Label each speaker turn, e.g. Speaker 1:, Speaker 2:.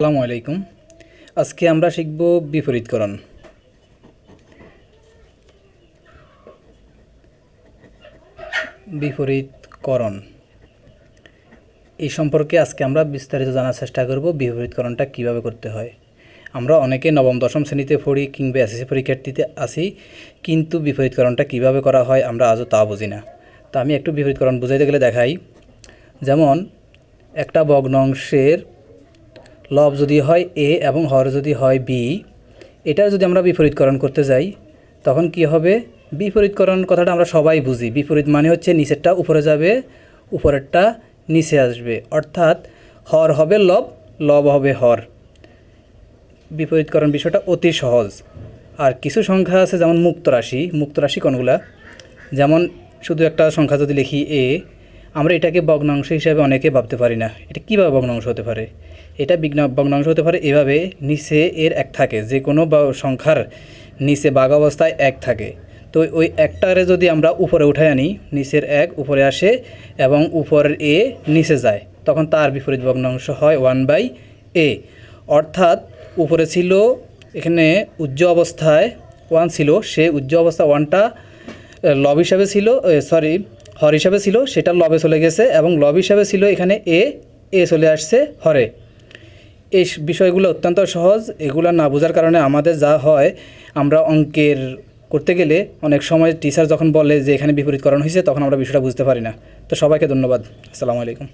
Speaker 1: আসসালামু আলাইকুম। আজকে আমরা শিখব বিপরীতকরণ। বিপরীতকরণ। এই সম্পর্কে আজকে আমরা বিস্তারিত জানার চেষ্টা করব বিপরীতকরণটা কীভাবে করতে হয়। আমরা অনেকে নবম, দশম শ্রেণীতে পড়ি কিংবা এসএসসি পরীক্ষার্থীতে আসি, কিন্তু বিপরীতকরণটা কীভাবে করা হয় আমরা আজও তা বুঝি না। তা আমি একটু বিপরীতকরণ বুঝাইতে গেলে দেখাই। যেমন, একটা ভগ্নাংশের লব যদি হয় এ এবং হর যদি হয় বি এটার যদি আমরা বিপরীতকরণ করতে যাই, তখন কি হবে? বিপরীতকরণ কথাটা আমরা সবাই বুঝি। বিপরীত মানে হচ্ছে নিচেরটা উপরে যাবে, উপরেরটা নিচে আসবে। অর্থাৎ হর হবে লব লব হবে হর। বিপরীতকরণ বিষয়টা অতি সহজ। আর কিছু সংখ্যা আছে যেমন মুক্ত রাশি। মুক্ত রাশি কোনগুলা? যেমন শুধু একটা সংখ্যা যদি লিখি এ আমরা এটাকে ভগ্নাংশ হিসাবে অনেকে ভাবতে পারি না। এটা কীভাবে ভগ্নাংশ হতে পারে? এটা বিঘ্ন ভগ্নাংশ হতে পারে এভাবে নিচে এর এক থাকে যে কোনো সংখ্যার নিচে বাঘ অবস্থায় এক থাকে। তো ওই একটারে যদি আমরা উপরে উঠে আনি, নিচের এক উপরে আসে এবং উপরের এ নিচে যায়, তখন তার বিপরীত ভগ্নাংশ হয় ওয়ান বাই এ। অর্থাৎ উপরে ছিল, এখানে উজ্জ্ব অবস্থায় ওয়ান ছিল, সে উজ্জ্ব অবস্থা ওয়ানটা লব হিসাবে ছিল সরি হর হিসাবে ছিল, সেটা লবে চলে গেছে এবং লব হিসাবে ছিল এখানে এ এ চলে আসছে হরে। এই বিষয়গুলো অত্যন্ত সহজ, এগুলো না বোঝার কারণে আমাদের যা হয়, আমরা অঙ্কের করতে গেলে অনেক সময় টিচার যখন বলে যে এখানে বিপরীতকরণ হয়েছে, তখন আমরা বিষয়টা বুঝতে পারি না। তো সবাইকে ধন্যবাদ। আসসালামু আলাইকুম।